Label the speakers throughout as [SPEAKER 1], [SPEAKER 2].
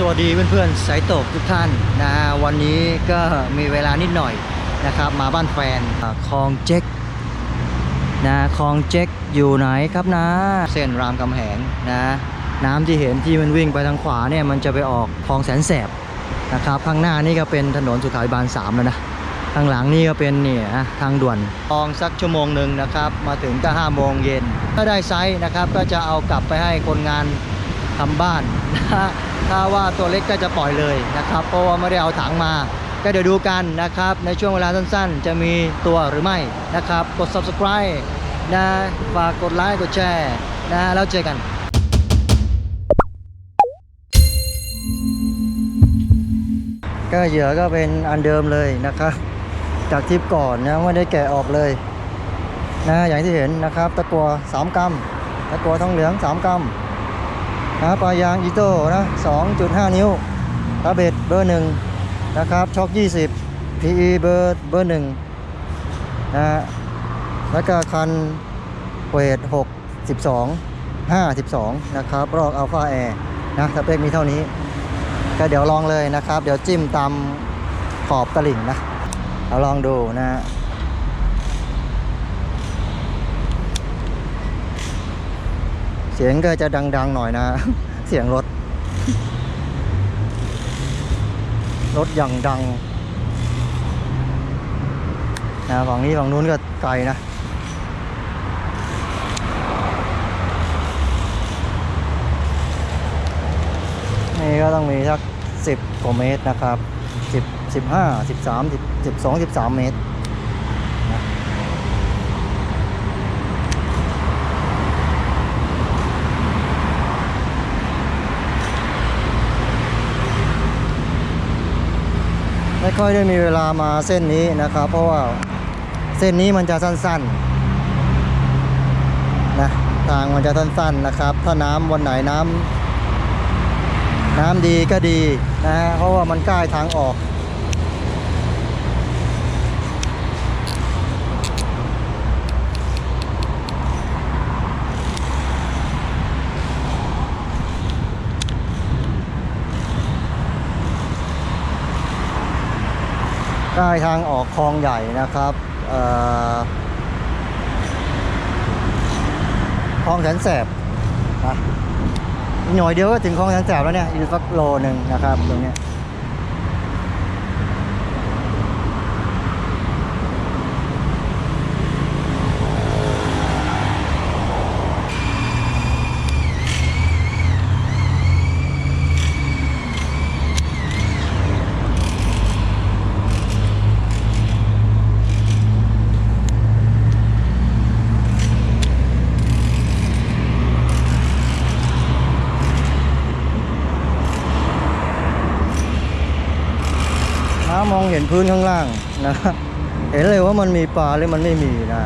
[SPEAKER 1] สวัสดีเพื่อนๆสายตกทุกท่านนะวันนี้ก็มีเวลานิดหน่อยนะครับ มาบ้านแฟนคลองเจ๊กนะคลองเจ๊กอยู่ไหนครับนะ เส้นรามคำแหงนะน้ำที่เห็นที่มันวิ่งไปทางขวาเนี่ยมันจะไปออกคลองแสนแสบนะครับข้างหน้านี่ก็เป็นถนนสุขาภิบาล3แล้วนะข้างหลังนี่ก็เป็นเนี่ยทางด่วนคลองสักชั่วโมงหนึ่งนะครับ มาถึงก็5โมงเย็นถ้าได้ไซส์นะครับก็จะเอากลับไปให้คนงานทำบ้านนะฮะ ถ้าว่าตัวเล็กก็จะปล่อยเลยนะครับ เพราะว่าไม่ได้เอาถังมา ก็เดี๋ยวดูกันนะครับ ในช่วงเวลาสั้นๆ จะมีตัวหรือไม่นะครับ กด subscribe นะฝากกดไลค์กดแชร์นะแล้วเจอกันก็เหยื่อก็เป็นอันเดิมเลยนะครับ จากทริปก่อนนะไม่ได้แกะออกเลยนะอย่างที่เห็นนะครับ ตะกัว 3กรัมตะกัวทองเหลือง 3กรัม นะปลายางอีโต้นะ 2.5 นิ้วตาเบ็ดเบอร์หนึ่งนะครับช็อค20 PE เบอร์เบอร์หนึ่งนะฮะแล้วก็คันเวท6 12 5 12นะครับ รอกอัลฟาแอร์นะสเปคมีเท่านี้ ก็เดี๋ยวลองเลยนะครับ เดี๋ยวจิ้มตามขอบตลิ่งนะเราลองดูนะฮะ เสียงก็จะดัง ๆ หน่อยนะ เสียงรถ รถอย่างดังนะฝั่งนี้ฝั่งนู้นก็ไกลนะนี่ก็ต้องมีสักสิบกว่าเมตรนะครับสิบสิบห้าสิบสามสิบสิบสองสิบสามเมตร ไม่ค่อยได้มีเวลามาเส้นนี้นะครับ เพราะว่าเส้นนี้มันจะสั้นๆนะทางมันจะสั้นๆนะครับ ถ้าน้ำวันไหนน้ำน้ำดีก็ดีนะฮะเพราะว่ามันใกล้ทางออก ใกล้ทางออกคลองใหญ่นะครับคลองแสนแสบนะหน่อยเดียวก็ถึงคลองแสนแสบแล้วเนี่ยอีกสักโลหนึ่งนะครับตรงนี้ พื้นข้างล่างนะ เห็นเลยว่ามันมีปลาหรือมันไม่มีนะ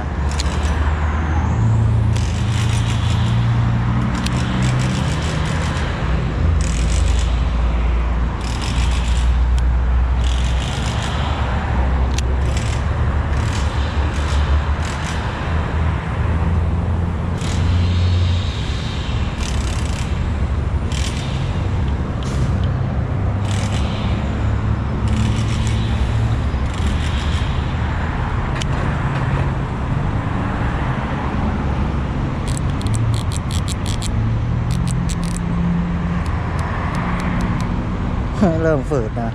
[SPEAKER 1] เริ่มฝืดนะ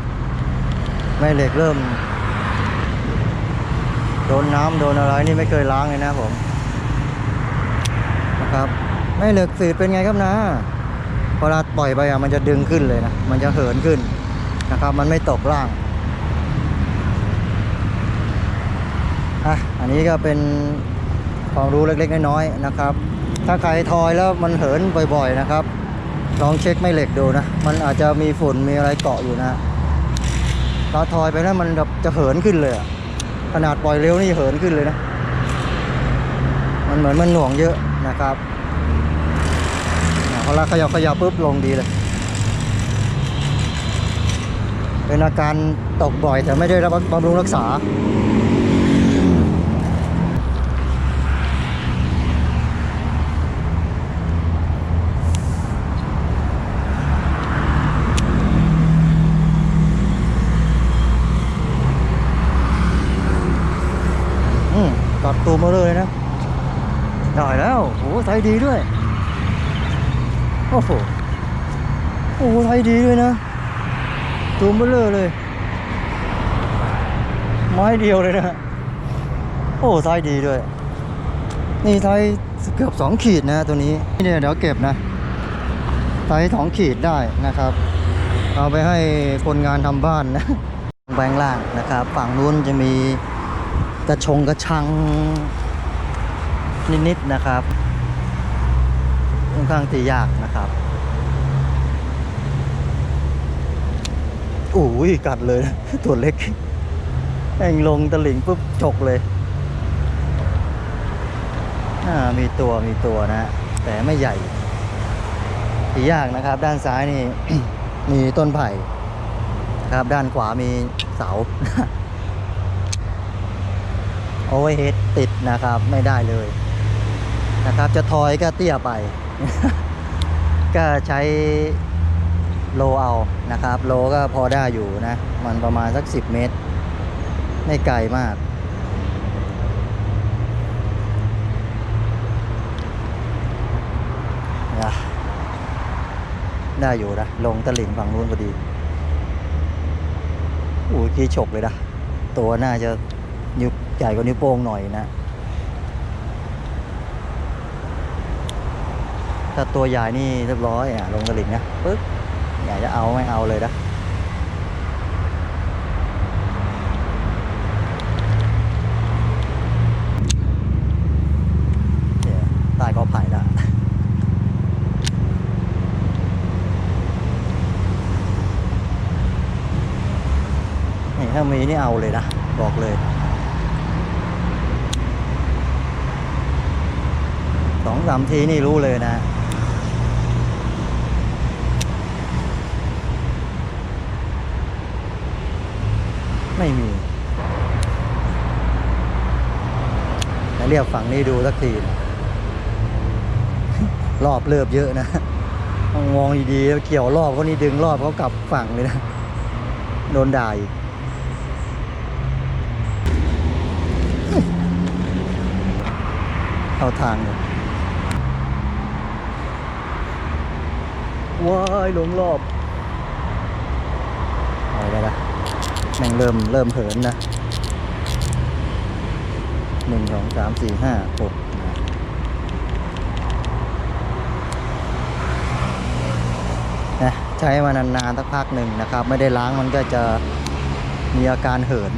[SPEAKER 1] ไม่เหล็กเริ่ม โดนน้ำโดนอะไรนี่ไม่เคยล้างเลยนะผมนะครับ ไม่เหล็กฝืดเป็นไงครับนะพอเราปล่อยไปอะมันจะดึงขึ้นเลยนะ มันจะเหินขึ้นนะครับ มันไม่ตกล่างอะอันนี้ก็เป็นความรู้เล็กๆน้อยๆนะครับ ถ้าใครทอยแล้วมันเหินบ่อย ๆ นะครับ ลองเช็คไม่เหล็กดูนะ มันอาจจะมีฝุ่นมีอะไรเกาะอยู่นะเราทอยไปแล้วมันแบบจะเหินขึ้นเลยขนาดปล่อยเร็วนี่เหินขึ้นเลยนะ มันเหมือนมันหน่วงเยอะนะครับพอเราขยับขยับปุ๊บลงดีเลยเป็นอาการตกบ่อยแต่ไม่ได้รับบำรุงรักษา ตัวมาเลยนะได้แล้วโอ้ไทยดีด้วย โอ้โหโอ้ไทยดีด้วยนะ ตัวเลอเลย ไม้เดียวเลยนะ โอ้ไทยดีด้วย นี่ไทยเกือบสองขีดนะตัวนี้นี่เนี่ยเดี๋ยวเก็บนะไทยสองขีดได้นะครับ เอาไปให้คนงานทำบ้านนะแบงล่างนะครับ ฝั่งนู้นจะมี กระชงกระชังนิดๆนะครับค่อนข้างตียากนะครับโอ้ยกัดเลย ตัวเล็กแองลงตะหลิงปุ๊บจกเลยมีตัวมีตัวนะ แต่ไม่ใหญ่ตียากนะครับ ด้านซ้ายนี่ มีต้นไผ่ครับ ด้านขวามีเสา โอเวอร์เฮดติดนะครับไม่ได้เลยนะครับ จะทอยก็เตี้ยไป ก็ใช้โลเอานะครับ โลก็พอได้อยู่นะ มันประมาณสัก 10 เมตร ไม่ไกลมากนะได้อยู่นะ ลงตะหลิ่งฝั่งนู้นพอดีอุ้ยขี้ฉกเลยนะ ตัวน่าจะนิ้ว ใหญ่กว่านิ้วโป้งหน่อยนะ ถ้าตัวใหญ่นี่เรียบร้อยอะลงตะหลิ่งนะปึ๊บอยากจะเอาไม่เอาเลยนะเนี่ยใต้กอไผ่ละนี่ถ้ามีนี่เอาเลยนะ บอกเลย สามทีนี่รู้เลยนะ ไม่มีแล้วเรียกฝั่งนี้ดูสักทีนะรอบเลือบเยอะนะต้องมองดีๆเกี่ยวรอบเขานี่ดึงรอบเขากลับฝั่งเลยนะ โดนด่าอีกเข้าทางเลย ว้ายหลงรอบเอาไปละแม่งเริ่มเริ่มเหินนะหนึ่งสองสามสี่ห้าหกนะใช้มานานๆสักพักหนึ่งนะครับ ไม่ได้ล้างมันก็จะมีอาการเหิน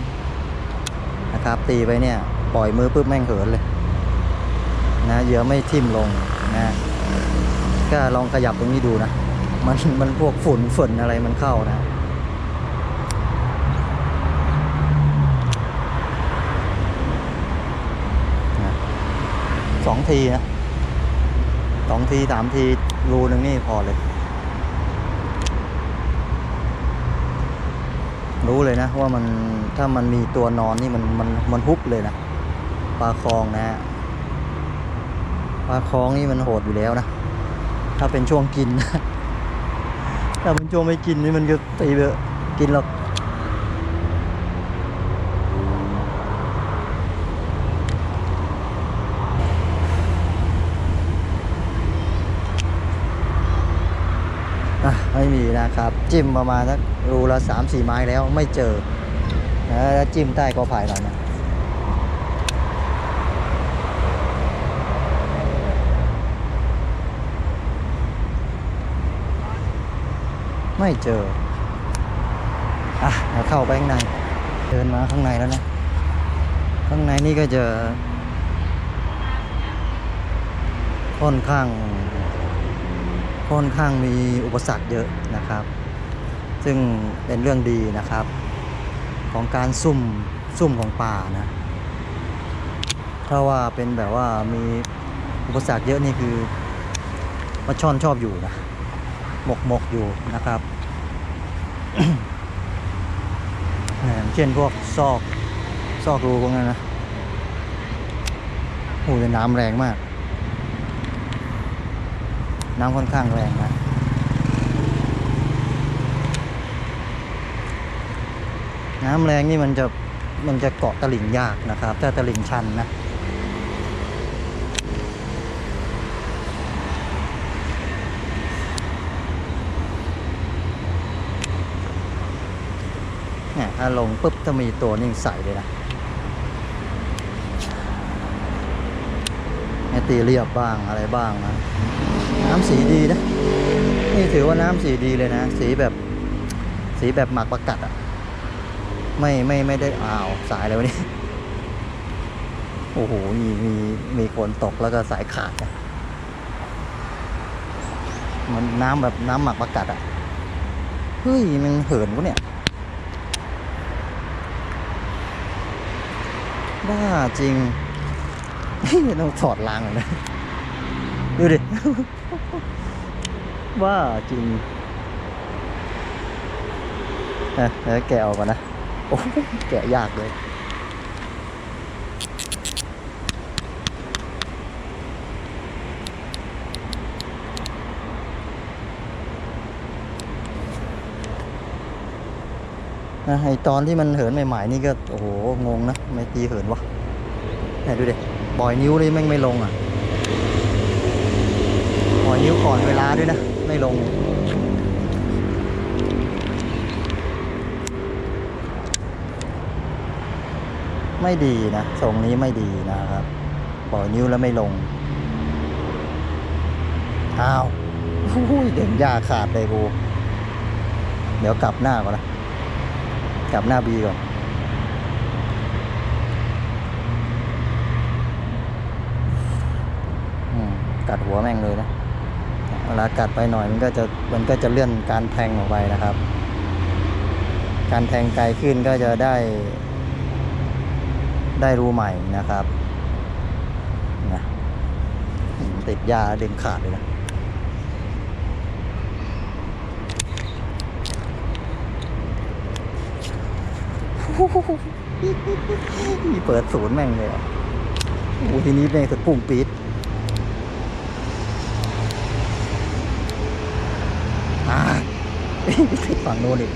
[SPEAKER 1] นะครับ ตีไปเนี่ย ปล่อยมือปุ๊บแม่งเหินเลย นะเยื่อไม่ทิ่มลงนะก็ลองขยับตรงนี้ดูนะ มันมันพวกฝุ่นฝุ่นอะไรมันเข้านะสองทีนะสองทีสามทีรูหนึ่งนี่พอเลย รู้เลยนะว่ามันถ้ามันมีตัวนอนนี่มันมันมันฮุบเลยนะปลาคลองนะฮะปลาคลองนี่มันโหดอยู่แล้วนะ ถ้าเป็นช่วงกินนะ ถ้าเป็นช่วงไม่กินนี่มันก็ตีเถอะกินหรอกไม่มีนะครับ จิ้มประมาณสักรูละสามสี่ไม้แล้วไม่เจอนะแล้วจิ้มใต้กอไผ่หน่อยนะ ไม่เจอ อะเราเข้าไปข้างใน เดินมาข้างในแล้วนะ ข้างในนี่ก็จะค่อนข้าง ค่อนข้างมีอุปสรรคเยอะนะครับ ซึ่งเป็นเรื่องดีนะครับ ของการซุ่มซุ่มของป่านะถ้าว่าเป็นแบบว่ามีอุปสรรคเยอะนี่คือปลาช่อนชอบอยู่นะ หมกหมกอยู่นะครับอย่างเช่นพวกซอกซอกรูพวกนั้นนะโอ้ยน้ำแรงมาก น้ำค่อนข้างแรงนะน้ำแรงนี่มันจะมันจะเกาะตะลิ่งยากนะครับ ถ้าตะลิ่งชันนะ ถ้าลงปุ๊บจะมีตัวนิ่งใสเลยนะให้ตีเรียบบ้างอะไรบ้างนะ น้ำสีดีนะ นี่ถือว่าน้ำสีดีเลยนะ สีแบบ สีแบบหมักประกัดอะไม่ไม่ไม่ได้อ้าวสายแล้วะนี่โอ้โหมีมีมีคนตกแล้วก็สายขาดนะมันน้ำแบบน้ำหมักประกัดอะเฮ้ยมันเหินวะเนี่ย บ้าจริงต้องถอดรางนะดูดิบ้าจริงเอะแล้วแกะออกก่อนนะ โอ้แกะยากเลย นะไอตอนที่มันเหินใหม่ๆนี่ก็โอ้โหงงนะไม่ตีเหินวะเนี่ยดูดิปล่อยนิ้วเลยแม่งไม่ลงอะปล่อยนิ้วก่อนเวลาด้วยนะไม่ลงไม่ดีนะทรงนี้ไม่ดีนะครับ ปล่อยนิ้วแล้วไม่ลงอ้าวอุ้ยเด่นยาขาดเลยกู เดี๋ยวกลับหน้าก่อนนะ กลับหน้าบีก่อนอกัดหัวแม่งเลยนะเวลากัดไปหน่อยมันก็จะมันก็จะเลื่อนการแทงออกไปนะครับ การแทงไกลขึ้นก็จะได้ ได้รูใหม่นะครับนะติดยาดึงขาดเลยนะ เปิดศูนย์แม่งเลยอะโอ้ทีนี้แม่งสะปุ่งปิดอ่าฝั่งโน้นอีก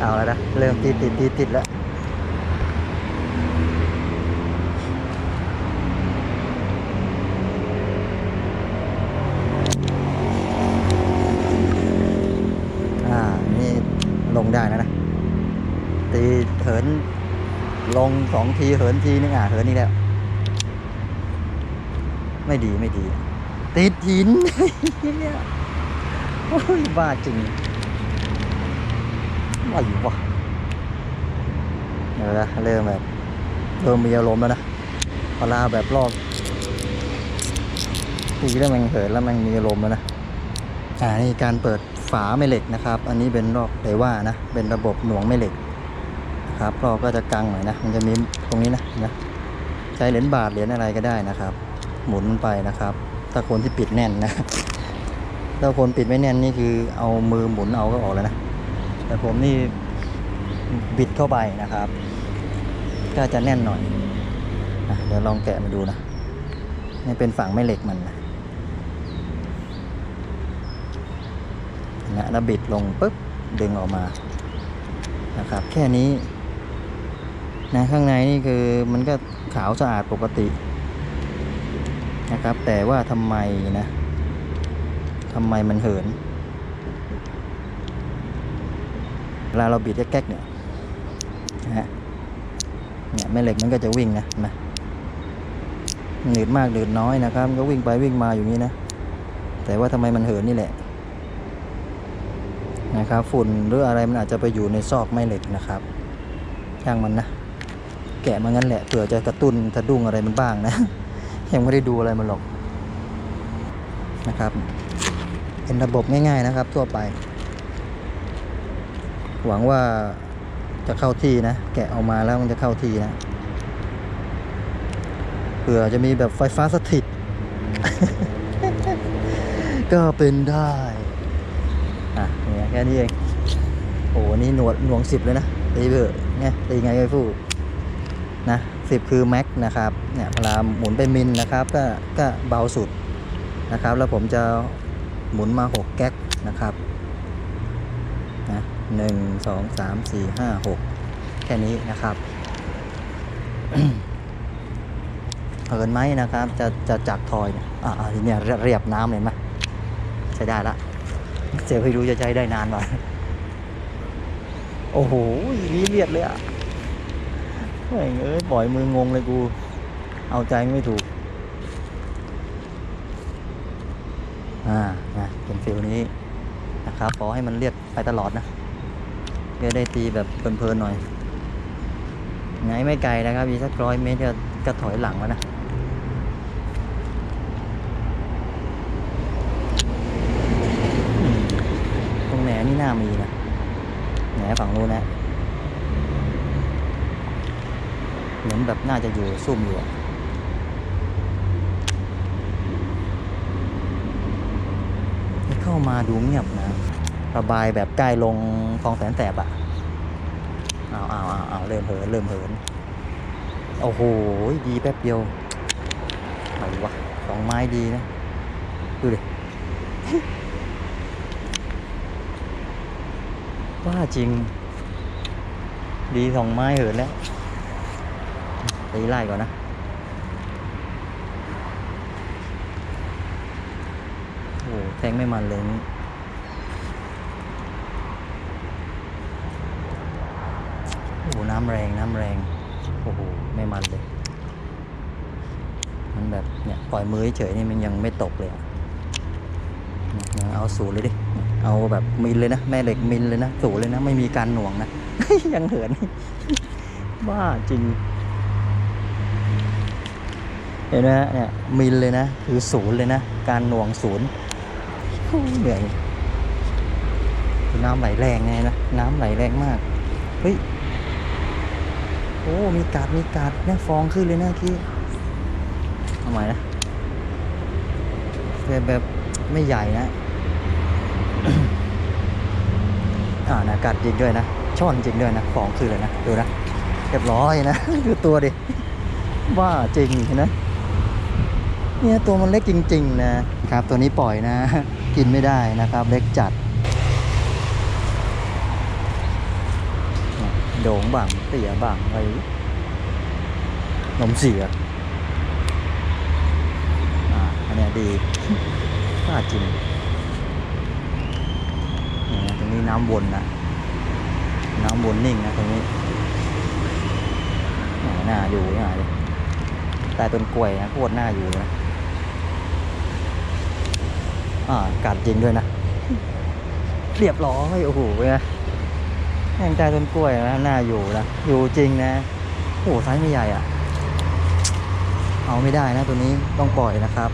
[SPEAKER 1] เอาแล้วนะ เริ่มติดติดติดติดแล้ว อ่า นี่ลงได้แล้วนะ ตีเหินล งสองทีเหินทีนึงอะเหินนี่แล้ว ไม่ดีไม่ดี ติดหินโอ้ยบ้าจริงว่าอยู่วะเดี๋ยวนะเริ่มแบบเริ่มมีอารมณ์แล้วนะเวลาแบบรอบทีแล้วมันเหินแล้วมันมีอารมณ์แล้วนะอ่านี่การเปิดฝาแม่เหล็กนะครับ อันนี้เป็นรอบเดว่านะ เป็นระบบหน่วงแม่เหล็ก ครับรอก็จะกังหน่อยนะ มันจะมีตรงนี้นะนะใช้เหรียญบาทเหรียญอะไรก็ได้นะครับ หมุนไปนะครับ ถ้าคนที่ปิดแน่นนะถ้าคนปิดไม่แน่นนี่คือเอามือหมุนเอาก็ออกแล้วนะแต่ผมนี่บิดเข้าไปนะครับ ก็จะแน่นหน่อยนะเดี๋ยวลองแกะมาดูนะนี่เป็นฝั่งแม่เหล็กมันนะนะแล้วบิดลงปุ๊บดึงออกมานะครับ แค่นี้ นะข้างในนี่คือมันก็ขาวสะอาดปกตินะครับ แต่ว่าทำไมนะทำไมมันเหินเวลาเราบิดแก๊กเนี่ยนะฮะเนี่ยแม่เหล็กมันก็จะวิ่งนะนะหนืดมากหนืดน้อยนะครับก็วิ่งไปวิ่งมาอยู่นี้นะ แต่ว่าทำไมมันเหินนี่แหละนะครับฝุ่นหรืออะไรมันอาจจะไปอยู่ในซอกไม้เหล็กนะครับช่างมันนะ แกะมางั้นแหละเผื่อจะกระตุ้นสะดุ้งอะไรมันบ้างนะ ยังไม่ได้ดูอะไรมันหรอกนะครับ เป็นระบบง่ายๆนะครับทั่วไป หวังว่าจะเข้าที่นะ แกะออกมาแล้วมันจะเข้าที่นะเผื่อจะมีแบบไฟฟ้าสถิต ก็เป็นได้อะเนี่ยแค่นี้เองโอ้โหนี่หนวดหน่วงสิบเลยนะตีเบอร์เนี่ยตีไงไอ้ฟู้ นะสิบคือแม็กนะครับเนี่ยเวลาหมุนไปมิลนะครับก็ก็เบาสุดนะครับ แล้วผมจะหมุนมาหกแก๊กนะครับนะหนึ่งสองสามสี่ห้าหกแค่นี้นะครับเหินไหมนะครับ จะจะจักทอยเนี่ยอ่าเนี้ยเรียบน้ำเลยไหมใช้ได้ละเซลล์ให้รู้จะใช้ได้นานหน่อยโอ้โหรีเลียดเลยอะ เอ้ยปล่อยมืองงเลยกู เอาใจไม่ถูก อ่านะเป็นฟิลนี้นะครับขอให้มันเลียดไปตลอดนะจะได้ตีแบบเพลินๆหน่อยไงไม่ไกลนะครับอีกสักร้อยเมตรก็กถอยหลังแล้วนะตรงแหนนี่น่ามีนะแหนฝั่งนู้นนะ เหมือนแบบน่าจะอยู่ซุ่มอยู่เข้ามาดูเงียบนะระบายแบบใกล้ลงคลองแสนแสบอะเอาเอาเอาเอาเริ่มเหินเริ่มเหิน โอ้โห ดีแป๊บเดียวอะไรวะสองไม้ดีนะ ดูดิว่าจริง ดีสองไม้เหินแล้ว ตีไล่ก่อนนะ โอ้แทงไม่มันเลยนี่โอ้น้ำแรงน้ำแรง โอ้โห ไม่มันเลย มันแบบเนี่ยปล่อยมือเฉยนี่มันยังไม่ตกเลยอะเนี่ยยังเอาศูเลยดิ เอาแบบมิลเลยนะ แม่เหล็กมิลเลยนะศูเลยนะ ไม่มีการหน่วงนะ ยังเหิน บ้าจริง เห็นไหมฮะเนี่ยมิลเลยนะ คือศูนย์เลยนะ การหน่วงศูนย์เหนื่อยน้ำไหลแรงไงนะน้ำไหลแรงมากเฮ้ยโอ้มีกาดมีกาดเนี่ยฟองขึ้นเลยนะกี้ทำไมนะแต่แบบไม่ใหญ่นะอ่านะกัดจริงด้วยนะช่อนจริงด้วยนะฟองขึ้นเลยนะดูนะเรียบร้อยนะดูตัวดิว่าจริงนไหม เนี่ยตัวมันเล็กจริง ๆ นะครับ ตัวนี้ปล่อยนะ กินไม่ได้นะครับ เล็กจัด โด่งบังเตี่ยบังอะไรนมเสียอ่าอันนี้ดีว่าจริงนี่นะตรงนี้น้ำวนนะน้ำวนนิ่งนะตรงนี้หน่าอยู่น่าเลยใต้ต้นกล้วยนะโคตรน่าอยู่นะ อ่ากัดจริงด้วยนะ เรียบร้อยโอ้โหเป็นไงแม่งใต้ต้นกล้วยนะน่าอยู่นะอยู่จริงนะโอ้โหไซส์ไม่ใหญ่อะ เอาไม่ได้นะตัวนี้ต้องปล่อยนะครับ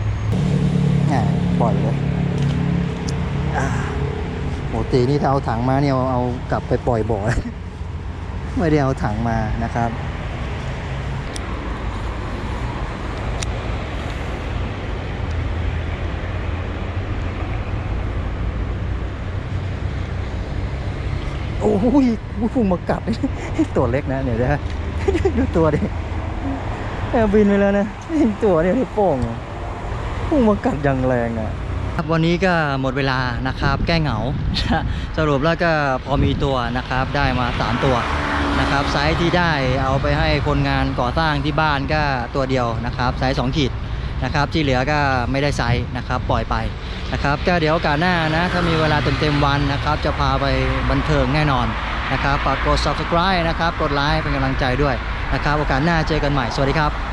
[SPEAKER 1] แหมปล่อยเลยอ่าโหตีนี่ถ้าเอาถังมาเนี่ยเอาเอากลับไปปล่อยบ่อไม่ได้เอาถังมานะครับ โอ้ยพุ่งมากัดตัวเล็กนะเนี่ยนะดูตัวดิบบินไปแล้วนะเห็นตัวเนี่ยที่โป่งพุ่งมากัดอย่างแรงอะครับวันนี้ก็หมดเวลานะครับ แก้เหงา สรุปแล้วก็พอมีตัวนะครับได้มา 3 ตัวนะครับไซส์ที่ได้เอาไปให้คนงานก่อสร้างที่บ้านก็ตัวเดียวนะครับไซส์2ขีดนะครับที่เหลือก็ไม่ได้ไซส์นะครับปล่อยไป นะครับก็เดี๋ยวโอกาสหน้านะถ้ามีเวลาเต็มๆวันนะครับ จะพาไปบันเทิงแน่นอนนะครับฝากกด subscribe นะครับ กดไลค์เป็นกำลังใจด้วยนะครับ โอกาสหน้าเจอกันใหม่ สวัสดีครับ